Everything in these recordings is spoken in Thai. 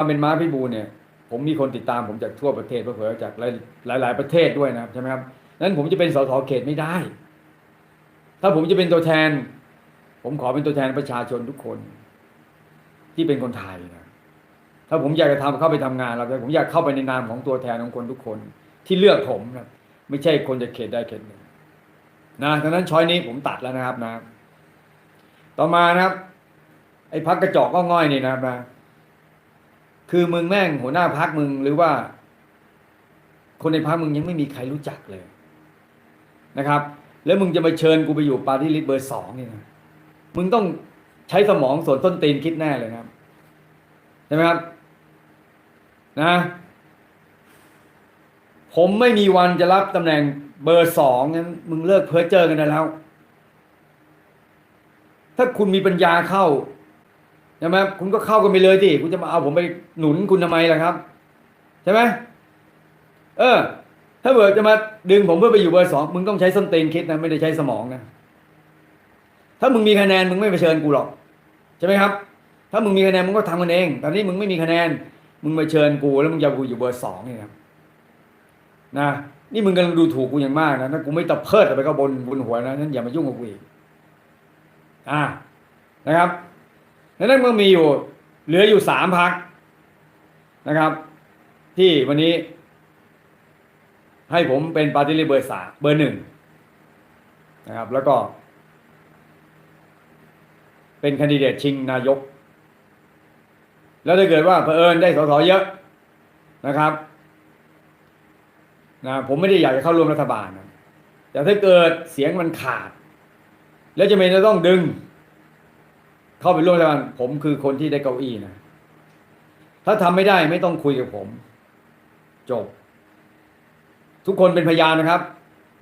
ความเป็นม้าพิบูลเนี่ยผมมีคนติดตามผมจากทั่วประเทศเผื่อจากหลายหลายประเทศด้วยนะครับใช่ไหมครับนั้นผมจะเป็นสสเขตไม่ได้ ถ้าผมจะเป็นตัวแทน ผมขอเป็นตัวแทนประชาชนทุกคน ที่เป็นคนไทยนะถ้าผมอยากจะทำเข้าไปทำงานแล้วผมอยากเข้าไปในนามของตัวแทนของคนทุกคน ที่เลือกผมนะไม่ใช่คนจากเขตใดเขตหนึ่งนะดังนั้นช้อยนี้ผมตัดแล้วนะครับนะ ต่อมานะครับ ไอ้พักกระจอกก็ง่อยนี่นะครับนะ คือมึงแม่งหัวหน้าพักมึงหรือว่า คนในพักมึงยังไม่มีใครรู้จักเลยนะครับ แล้วมึงจะมาเชิญกูไปอยู่ปาร์ตี้ลิสต์เบอร์สองนี่นะมึงต้องใช้สมองส่วนต้นตีนคิดแน่เลยนะครับใช่ไหมครับนะผมไม่มีวันจะรับตำแหน่งเบอร์สองงั้นมึงเลิกเพ้อเจอกันได้แล้ว ถ้าคุณมีปัญญาเข้า ใช่ไหมคุณก็เข้ากันไปเลยสิคุณจะมาเอาผมไปหนุนคุณทำไมล่ะครับ ใช่ไหมเออ ถ้าเบิดจะมาดึงผมเพื่อไปอยู่เบอร์สองมึงต้องใช้ส้นเตีนคิดนะไม่ได้ใช้สมองนะถ้ามึงมีคะแนนมึงไม่ไปเชิญกูหรอกใช่ไหมครับ ถ้ามึงมีคะแนนมึงก็ทำกันเองตอนนี้มึงไม่มีคะแนน มึงมาเชิญกูแล้วมึงจะกูอยู่เบอร์สองนี่ครับนะนี่มึงกำลังดูถูกกูอย่างมากนะถ้ากูไม่ตะเพิดไปก็บนบนหัวนะนั้นอย่ามายุ่งกับกูอีกอ่านะครับ ดังนั้นมันมีอยู่เหลืออยู่สามพักนะครับ ที่วันนี้ ให้ผมเป็นปาร์ตี้ลิเบอร์สามเบอร์หนึ่งนะครับ แล้วก็ เป็นคนดิเดตชิงนายก แล้วถ้าเกิดว่าเผอิญได้สสเยอะนะครับนะผมไม่ได้อยากจะเข้าร่วมรัฐบาลนะแต่ถ้าเกิดเสียงมันขาด แล้วจะเป็นจะต้องดึง เข้าไปร่วมรัฐบาลผมคือคนที่ได้เก้าอี้นะถ้าทำไม่ได้ไม่ต้องคุยกับผม จบ ทุกคนเป็นพยานนะครับ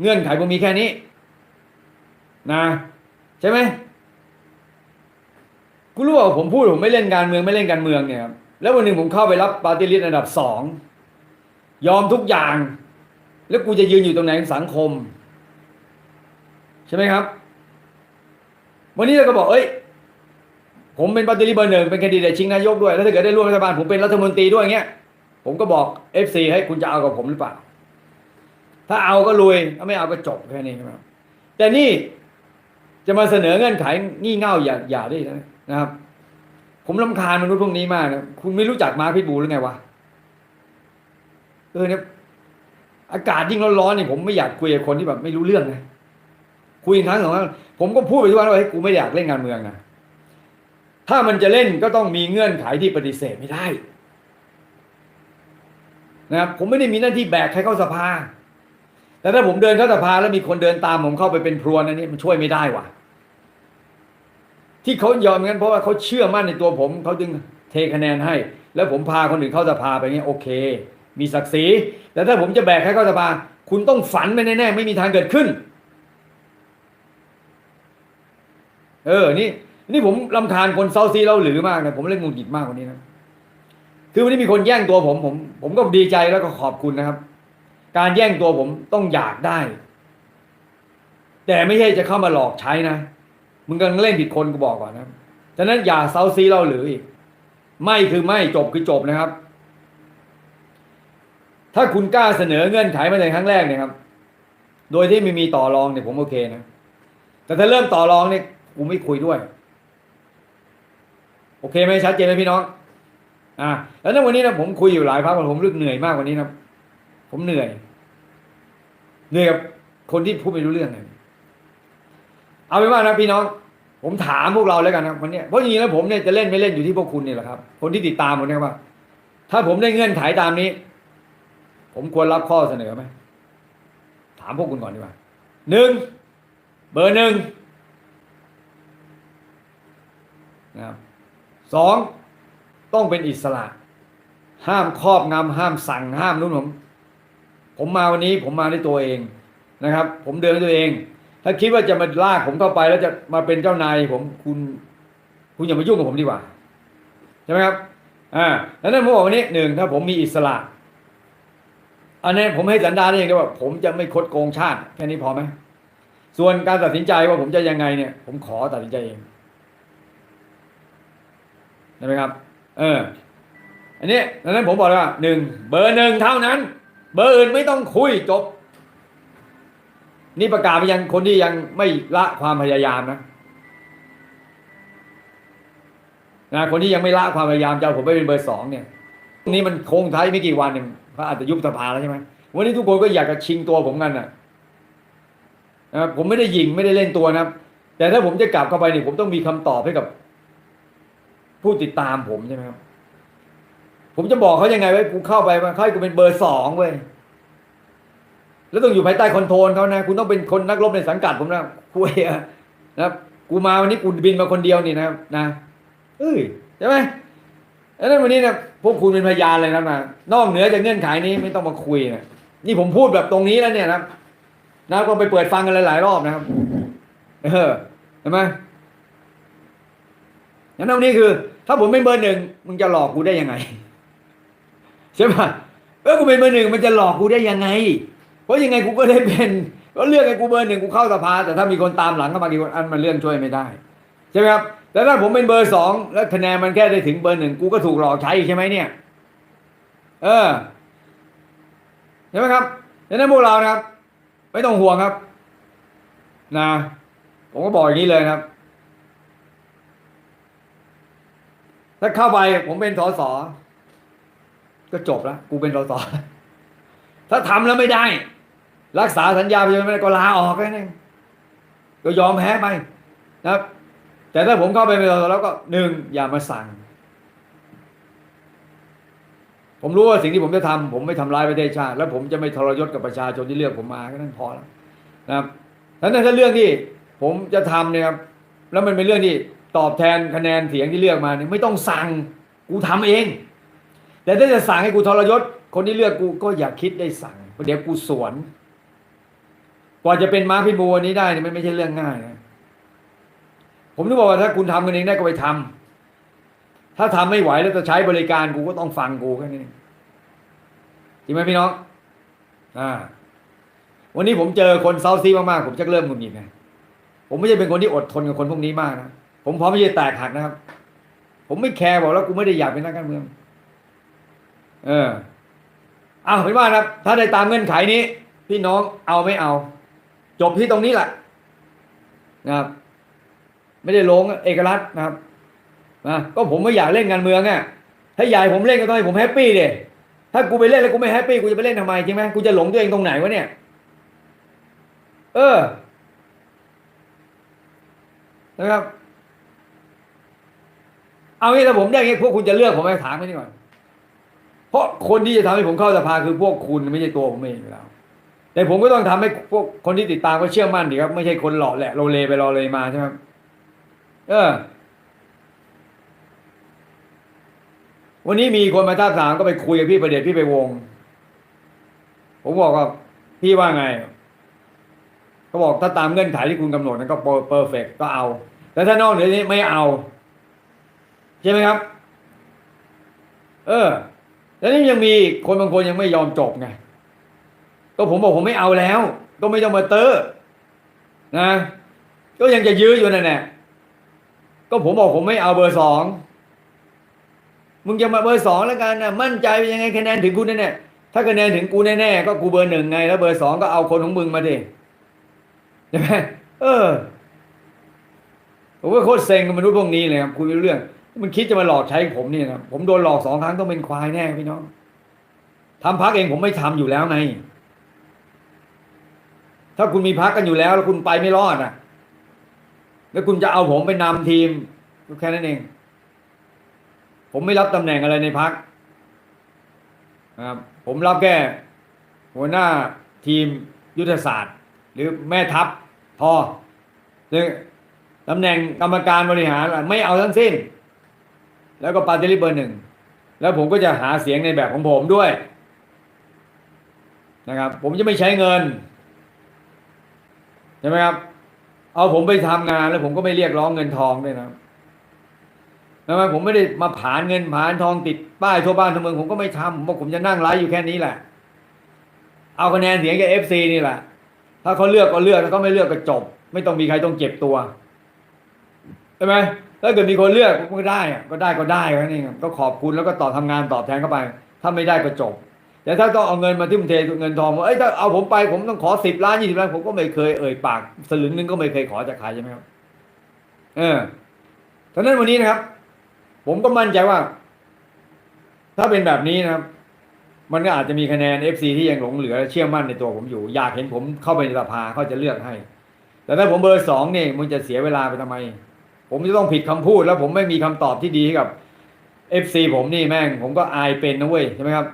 เงื่อนไขผมมีแค่นี้ นะ ใช่ไหมกูรู้ว่าผมพูดผมไม่เล่นการเมืองไม่เล่นการเมืองเนี่ยครับแล้ววันหนึ่งผมเข้าไปรับปาร์ตี้ลิสต์อันดับสองยอมทุกอย่าง แล้วกูจะยืนอยู่ตรงไหนของสังคม ใช่ไหมครับ วันนี้เราก็บอกเอ้ย ผมเป็นปฏิริษีเบอร์หนึ่งเป็นแคนดิเดตชิงนายกด้วย แล้วถ้าเกิดได้ร่วมรัฐบาลผมเป็นรัฐมนตรีด้วยเงี้ย ผมก็บอกเอฟซีให้คุณจะเอากับผมหรือเปล่า ถ้าเอาก็ลุยถ้าไม่เอาก็จบแค่นี้ครับแต่นี่จะมาเสนอเงื่อนไขงี่เง่าอย่าอย่าได้นะนะครับ ผมลำคาญมนุษย์พวกนี้มากนะคุณไม่รู้จักมาพิบูหรือไงวะเออเนี่ยอากาศยิ่งร้อนๆนี่ผมไม่อยากคุยกับคนที่แบบไม่รู้เรื่องนะคุยครั้งสองครั้งผมก็พูดไปทุกวันว่าเฮ้ยกูไม่อยากเล่นการเมืองนะ ถ้ามันจะเล่นก็ต้องมีเงื่อนไขที่ปฏิเสธไม่ได้นะครับผมไม่ได้มีหน้าที่แบกใครเข้าสภา แต่ถ้าผมเดินเข้าสภาแล้วมีคนเดินตามผมเข้าไปเป็นพรวนอันนี้มันช่วยไม่ได้ว่ะ ที่เขายอมงั้นเพราะว่าเขาเชื่อมั่นในตัวผมเขาจึงเทคะแนนให้ แล้วผมพาคนอื่นเข้าสภาไปเงี้ยโอเค มีศักดิ์ศรีแต่ถ้าผมจะแบกให้เข้าสภา คุณต้องฝันไปแน่ๆไม่มีทางเกิดขึ้น เออนี่ นี่ผมลำคาญคนเซาซีเราหรือมากนะผมเล่นงูหงิดมากกว่านี้นะคือวันนี้มีคนแย่งตัวผม ผม ผมก็ดีใจแล้วก็ขอบคุณนะครับ การแย่งตัวผมต้องอยากได้ แต่ไม่ใช่จะเข้ามาหลอกใช้นะมึงกำลังเล่นผิดคนกูบอกก่อนนะฉะนั้นอย่าเซาซีเราหรืออีก ไม่คือไม่จบคือจบนะครับ ถ้าคุณกล้าเสนอเงื่อนไขมาในครั้งแรกเนี่ยครับ โดยที่ไม่มีต่อรองเนี่ยผมโอเคนะแต่ถ้าเริ่มต่อรองเนี่ยกูไม่คุยด้วย โอเคไหมชัดเจนไหมพี่น้อง อ่า แล้วในวันนี้นะผมคุยอยู่หลายพักผมรู้สึกเหนื่อยมากวันนี้นะผมเหนื่อยเหนื่อยกับคนที่พูดไม่รู้เรื่องเลยเอาเป็นว่านะพี่น้อง ผมถามพวกเราแล้วกันนะวันนี้เพราะจริงๆแล้วผมเนี่ยจะเล่นไม่เล่นอยู่ที่พวกคุณนี่แหละครับ คนที่ติดตามผมเนี่ยว่า ถ้าผมได้เงื่อนไขตามนี้ ผมควรรับข้อเสนอไหมถามพวกคุณก่อนดีกว่าหนึ่งเบอร์หนึ่งนะครับ สองต้องเป็นอิสระ ห้ามครอบงำห้ามสั่งห้ามนู่นผมผมมาวันนี้ผมมาด้วยตัวเองนะครับ ผมเดินด้วยตัวเอง ถ้าคิดว่าจะมาลากผมเข้าไปแล้วจะมาเป็นเจ้านายผมคุณคุณอย่ามายุ่งกับผมดีกว่าใช่ไหมครับอ่าแล้วนั้นผมบอกวันนี้หนึ่งถ้าผมมีอิสระ อันนี้ผมให้สันดานได้อย่างเดียวว่า ผมจะไม่คดโกงชาติแค่นี้พอไหมส่วนการตัดสินใจว่าผมจะยังไงเนี่ย ผมขอตัดสินใจเอง ได้ไหมครับ เออ อันนี้ดังนั้นผมบอกเลยว่าหนึ่งเบอร์หนึ่งเท่านั้น เบอร์อื่นไม่ต้องคุยจบ นี่ประกาศไปยังคนที่ยังไม่ละความพยายามนะนะคนที่ยังไม่ละความพยายามจะเอาผมไปเป็นเบอร์สองเนี่ยนี่มันโค้งท้ายไม่กี่วันหนึ่งเขาอาจจะยุบสภาแล้วใช่ไหมวันนี้ทุกคนก็อยากจะชิงตัวผมกันนะนะผมไม่ได้ยิงไม่ได้เล่นตัวนะแต่ถ้าผมจะกลับเข้าไปเนี่ยผมต้องมีคำตอบให้กับ ผู้ติดตามผมใช่ไหมครับผมจะบอกเขายังไงไว้กูเข้าไปมาให้กูเป็นเบอร์สองเว้ยแล้วต้องอยู่ภายใต้คอนโทรลเขานะคุณต้องเป็นคนนักรบในสังกัดผมนะคุยนะครับกูมาวันนี้กูบินมาคนเดียวนี่นะครับนะเอ้ยใช่ไหมดังนั้นวันนี้นะพวกคุณเป็นพยานเลยนะนะนอกเหนือจากเงื่อนไขนี้ไม่ต้องมาคุยนะนี่ผมพูดแบบตรงนี้แล้วเนี่ยนะนะก็ไปเปิดฟังกันหลาย ๆ รอบนะครับ เออเห็นไหมงั้นตรงนี้คือ ถ้าผมเป็นเบอร์หนึ่งมึงจะหลอกกูได้ยังไงใช่ปะเออกูเป็นเบอร์หนึ่งมันจะหลอกกูได้ยังไง เพราะยังไงกูก็ได้เป็นก็เลือกไอ้กูเบอร์หนึ่งกูเข้าสภา แต่ถ้ามีคนตามหลังก็บางทีคนอันมันเลื่อนช่วยไม่ได้ใช่ไหมครับแต่ถ้าผมเป็นเบอร์สองแล้วคะแนนมันแค่ได้ถึงเบอร์หนึ่งกูก็ถูกหลอกใช้ใช่ไหมเนี่ย เออใช่ไหมครับดังนั้นพวกเรานะครับ ไม่ต้องห่วงครับ นะ ผมก็บอกอย่างนี้เลยครับ ถ้าเข้าไปผมเป็นสสก็จบแล้วกูเป็นสสถ้าทำแล้วไม่ได้ รักษาสัญญาไปไม่ได้ก็ลาออกแค่นั้นก็ยอมแพ้ไปนะครับ แต่ถ้าผมเข้าไปเป็นสสแล้วก็หนึ่งอย่ามาสั่ง ผมรู้ว่าสิ่งที่ผมจะทำผมไม่ทำร้ายประเทศชาติแล้วผมจะไม่ทรยศกับประชาชนที่เลือกผมมาแค่นั้นพอแล้วนะครับดังนั้นถ้าเรื่องที่ผมจะทำเนี่ยครับแล้วมันเป็นเรื่องที่ ตอบแทนคะแนนเสียงที่เลือกมาเนี่ยไม่ต้องสั่งกูทำเอง แต่ถ้าจะสั่งให้กูทรยศ คนที่เลือกกูก็อย่าคิดได้สั่งเดี๋ยวกูสวน กว่าจะเป็นม้าพิบูลนี้ได้เนี่ยมันไม่ใช่เรื่องง่ายนะผมนึกบอกว่าถ้าคุณทำกันเองได้ก็ไปทำถ้าทำไม่ไหวแล้วจะใช้บริการกูก็ต้องฟังกูแค่นี้จริงไหมพี่น้องอ่า วันนี้ผมเจอคนเซาซีมากๆผมจะเริ่มหงุดหงิดไงผมไม่ใช่เป็นคนที่อดทนกับคนพวกนี้มากนะ ผมพร้อมที่จะแตกหักนะครับ ผมไม่แคร์บอกแล้วกูไม่ได้อยากเป็นนักการเมือง เออเอาเป็นว่านะครับ ถ้าได้ตามเงื่อนไขนี้ พี่น้องเอาไม่เอา จบที่ตรงนี้แหละนะครับ ไม่ได้ลงเอกลักษณ์นะครับนะก็ผมไม่อยากเล่นการเมืองอะถ้าให้ผมเล่นก็ต้องให้ผมแฮปปี้เดิถ้ากูไปเล่นแล้วกูไม่แฮปปี้กูจะไปเล่นทำไมจริงไหมกูจะหลงตัวเองตรงไหนวะเนี่ย เออนะครับ เอางี้ถ้าผมได้อย่างงี้พวกคุณจะเลือกผมไหมถามไม่นี่ก่อนเพราะคนที่จะทำให้ผมเข้าสภาคือพวกคุณไม่ใช่ตัวผมเองอยู่แล้วแต่ผมก็ต้องทำให้พวกคนที่ติดตามก็เชื่อมั่นดีครับ ไม่ใช่คนหล่อแหละโลเลไปรอเลยมาใช่ไหมเออ วันนี้มีคนมาท้าบทามก็ไปคุยกับพี่ประเดชพี่ไปวง ผมบอกว่าพี่ว่าไงเขาบอกถ้าตามเงื่อนไขที่คุณกำหนดนั้นก็เพอร์เฟกก็เอา แต่ถ้านอกเหนือนี้ไม่เอา ช่ไหมครับ เออ แล้วนี่ยังมีคนบางคนยังไม่ยอมจบไง ก็ผมบอกผมไม่เอาแล้ว ก็ไม่ต้องมาเตอร์นะ ก็ยังจะยื้ออยู่นั่นแหละก็ผมบอกผมไม่เอาเบอร์สอง มึงจะมาเบอร์สองแล้วกันนะมั่นใจเป็นยังไงคะแนนถึงกูแน่ๆถ้าคะแนนถึงกูแน่ๆก็กูเบอร์หนึ่งไง แล้วเบอร์สองก็เอาคนของมึงมาดิใช่ไหมเออผมว่าโคตรเซ็งกับมนุษย์พวกนี้เลยครับคุยเรื่อง มันคิดจะมาหลอกใช้ผมเนี่ยนะผมโดนหลอกสองครั้งต้องเป็นควายแน่พี่น้องทำพักเองผมไม่ทำอยู่แล้วไงถ้าคุณมีพักกันอยู่แล้ว แล้วคุณไปไม่รอดอะ แล้วคุณจะเอาผมไปนำทีมก็แค่นั้นเอง ผมไม่รับตำแหน่งอะไรในพักนะครับผมรับแค่หัวหน้าทีมยุทธศาสตร์ หรือแม่ทัพพอซึ่งตำแหน่งกรรมการบริหารไม่เอาทั้งสิ้น แล้วก็ปาร์ตี้ลิสต์เบอร์หนึ่งแล้วผมก็จะหาเสียงในแบบของผมด้วยนะครับ ผมจะไม่ใช้เงินใช่ไหมครับ เอาผมไปทำงานแล้วผมก็ไม่เรียกร้องเงินทองด้วยนะทำไมผมไม่ได้มาผานเงินผานทองติดป้ายทั่วบ้านทั่วเมืองผมก็ไม่ทำผมบอกผมจะนั่งไลฟ์อยู่แค่นี้แหละ เอาคะแนนเสียงจากเอฟซีนี่แหละ ถ้าเขาเลือกก็เลือกถ้าเขาไม่เลือกก็จบ ไม่ต้องมีใครต้องเจ็บตัวใช่ไหม ถ้าเกิดมีคนเลือกก็ได้อะก็ได้ก็ได้แค่นี้ก็ขอบคุณแล้วก็ตอบทำงานตอบแทนเข้าไป ถ้าไม่ได้ก็จบ แต่ถ้าต้องเอาเงินมาทุ่มเทเงินทองว่าเอ้ยถ้าเอาผมไปผมต้องขอสิบล้านยี่สิบล้านผมก็ไม่เคยเอ่ยปาก สลึงนึงก็ไม่เคยขอจากใครใช่ไหมครับ เออฉะนั้นวันนี้นะครับ ผมก็มั่นใจว่า ถ้าเป็นแบบนี้นะครับ มันก็อาจจะมีคะแนน FC ที่ยังหลงเหลือเชื่อมั่นในตัวผมอยู่ อยากเห็นผมเข้าไปในสภาเขาจะเลือกให้ แต่ถ้าผมเบอร์สองเนี่ยมึงจะเสียเวลาไปทำไม ผมจะต้องผิดคำพูดแล้วผมไม่มีคำตอบที่ดีให้กับ FC ผมนี่แม่ง ผมก็อายเป็นนะเว้ยใช่ไหมครับ